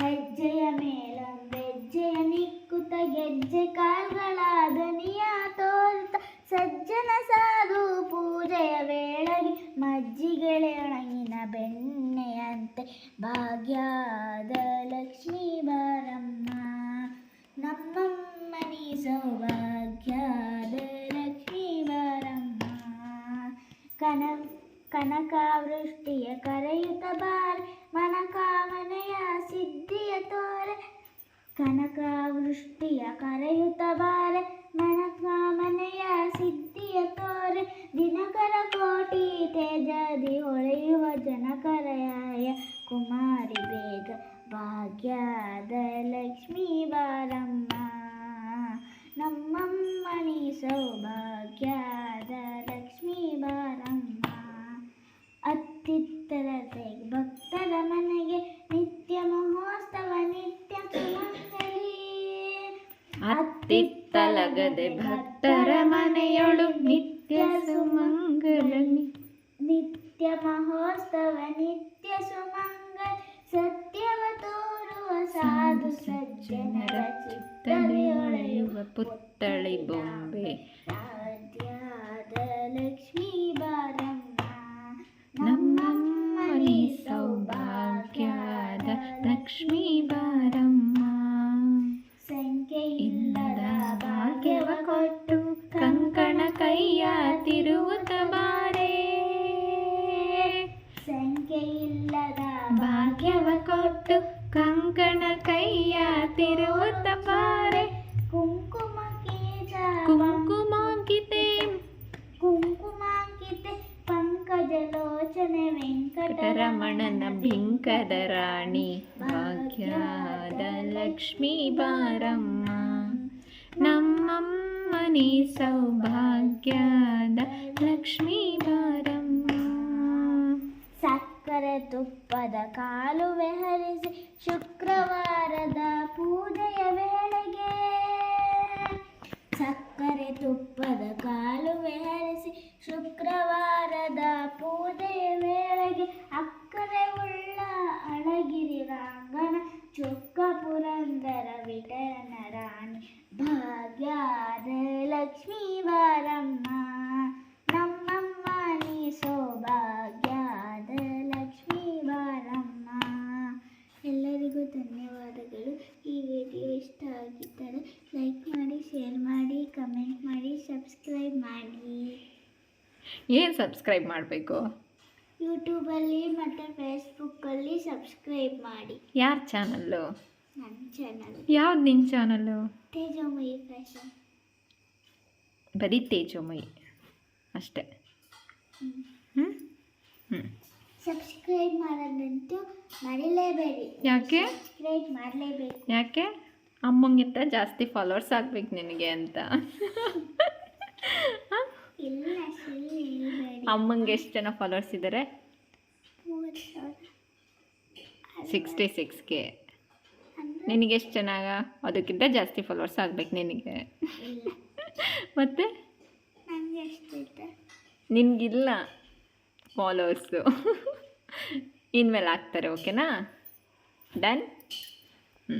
ಹೆಜ್ಜೆಯ ಮೇಲೊಂದು ಹೆಜ್ಜೆಯ ನಿಕ್ಕುತ್ತ ಗೆಜ್ಜೆ ಕಾ ಮಗಳಾದ ನಿಯ ತೋರಿತ ಸಜ್ಜನ ಸಾಧು ಪೂಜೆಯ ವೇಳೆಗೆ ಮಜ್ಜಿಗೆಳೆ ಒಣಗಿನ ಬೆಣ್ಣೆಯಂತೆ ಭಾಗ್ಯದ ಲಕ್ಷ್ಮೀ ಬಾರಮ್ಮ ನಮ್ಮಮ್ಮನಿ ಸೌಭಾಗ್ಯದ ಲಕ್ಷ್ಮೀ ಬಾರಮ್ಮ ಕನ ಕನಕಾವೃಷ್ಟಿಯ ಕರೆಯುತ್ತ ಬಾರ ಕನಕಾವೃಷ್ಟಿಯ ಕರೆಯುತ್ತ ಬಾರೆ ಮನಕಾಮನೆಯ ಸಿದ್ಧಿಯ ತೋರೆ ದಿನಕರ ಕೋಟಿ ತೇಜದಿ ಹೊಳೆಯುವ ಜನಕರಯಾಯ ಕುಮಾರಿ ಬೇಗ ಭಾಗ್ಯದ ಲಕ್ಷ್ಮೀ ಬಾರಮ್ಮ ನಮ್ಮಮ್ಮನಿ ಸೌಭಾಗ್ಯದ ಲಕ್ಷ್ಮೀ ಬಾರಮ್ಮ ಅತ್ತಿತ್ತರತೆ ಅತ್ತಿತ್ತಲಗದೆ ಭಕ್ತರ ಮನೆಯೊಳು ನಿತ್ಯ ಸುಮಂಗಲ ನಿತ್ಯ ಮಹೋತ್ಸವ ನಿತ್ಯ ಸುಮಂಗಲ ಸತ್ಯವ ತೋರುವ ಸಾಧು ಸಜ್ಜನರ ಚಿತ್ತದೆಯೊಳೆಯುವ ಪುತ್ತಳಿ ಬೊಂಬೆ. ರಾಧ್ಯಾದ ಲಕ್ಷ್ಮೀ ಬಾರಮ್ಮ ನಮ್ಮಮ್ಮನಿ ಸೌಭಾಗ್ಯದ ಲಕ್ಷ್ಮೀ ಕೊಟ್ಟು ಕಂಕಣ ಕೈಯ ತಿರುವುತ ಬಾರೆ ಕುಂಕುಮಕೇತ ಕುಂಕುಮಾಂಕಿತೆ ಕುಂಕುಮಾಂಕಿತೆ ಪಂಕಜಲೋಚನೆ ವೆಂಕಟರಮಣನ ಬಿಂಕದ ರಾಣಿ ಭಾಗ್ಯದ ಲಕ್ಷ್ಮೀ ಬಾರಮ್ಮ ನಮ್ಮಮ್ಮನಿ ಸೌಭಾಗ್ಯದ ಲಕ್ಷ್ಮೀ ಸಕ್ಕರೆ ತುಪ್ಪದ ಕಾಲುವೆ ಹರಿಸಿ ಶುಕ್ರವಾರದ ಪೂಜೆಯ ವೇಳೆಗೆ. ಸಕ್ಕರೆ ತುಪ್ಪದ ಕಾಲುವೆ ಹರಿಸಿ ಶುಕ್ರವಾರದ ಪೂಜೆಯ ವೇಳೆಗೆ ಅಕ್ಕರೆ ಉಳ್ಳ ಅಳಗಿರಿ ಏನು ಸಬ್ಸ್ಕ್ರೈಬ್ ಮಾಡಬೇಕು? ಯೂಟ್ಯೂಬಲ್ಲಿ ಮತ್ತು ಫೇಸ್ಬುಕ್ಕಲ್ಲಿ ಸಬ್ಸ್ಕ್ರೈಬ್ ಮಾಡಿ. ಯಾರ ಚಾನಲ್ಲು? ನನ್ನ ಚಾನಲ್ ಯಾವ್ದು ನಿನ್ನ ಚಾನಲ್ಲು? ತೇಜೋಮಯಿ ಫ್ಯಾಷನ್ ಬರೀ ತೇಜೋಮಯಿ ಅಷ್ಟೇ. ಹ್ಞೂ ಹ್ಞೂ ಸಬ್ಸ್ಕ್ರೈಬ್ ಮಾಡೋದಂತೂ ಮರಿಲೇಬೇಡಿ. ಯಾಕೆ? ಸಬ್ಸ್ಕ್ರೈಬ್ ಮಾಡಲೇಬೇಕು. ಯಾಕೆ? ಅಮ್ಮಂಗಿಂತ ಜಾಸ್ತಿ ಫಾಲೋವರ್ಸ್ ಆಗ್ಬೇಕು ನಿನಗೆ ಅಂತ. ಇಲ್ಲ. ಅಮ್ಮಂಗೆ ಎಷ್ಟು ಜನ ಫಾಲೋವರ್ಸ್ ಇದ್ದಾರೆ ಸಿಕ್ಸ್ಟಿ ಸಿಕ್ಸ್ಗೆ ನಿನಗೆ ಎಷ್ಟು ಚೆನ್ನಾಗ ಅದಕ್ಕಿಂತ ಜಾಸ್ತಿ ಫಾಲೋವರ್ಸ್ ಆಗ್ಬೇಕು ನಿನಗೆ. ಮತ್ತೆ? ನಿನಗಿಲ್ಲ ಫಾಲೋವರ್ಸು ಇನ್ಮೇಲೆ ಆಗ್ತಾರೆ ಓಕೆನಾ ಡನ್ ಹ್ಞೂ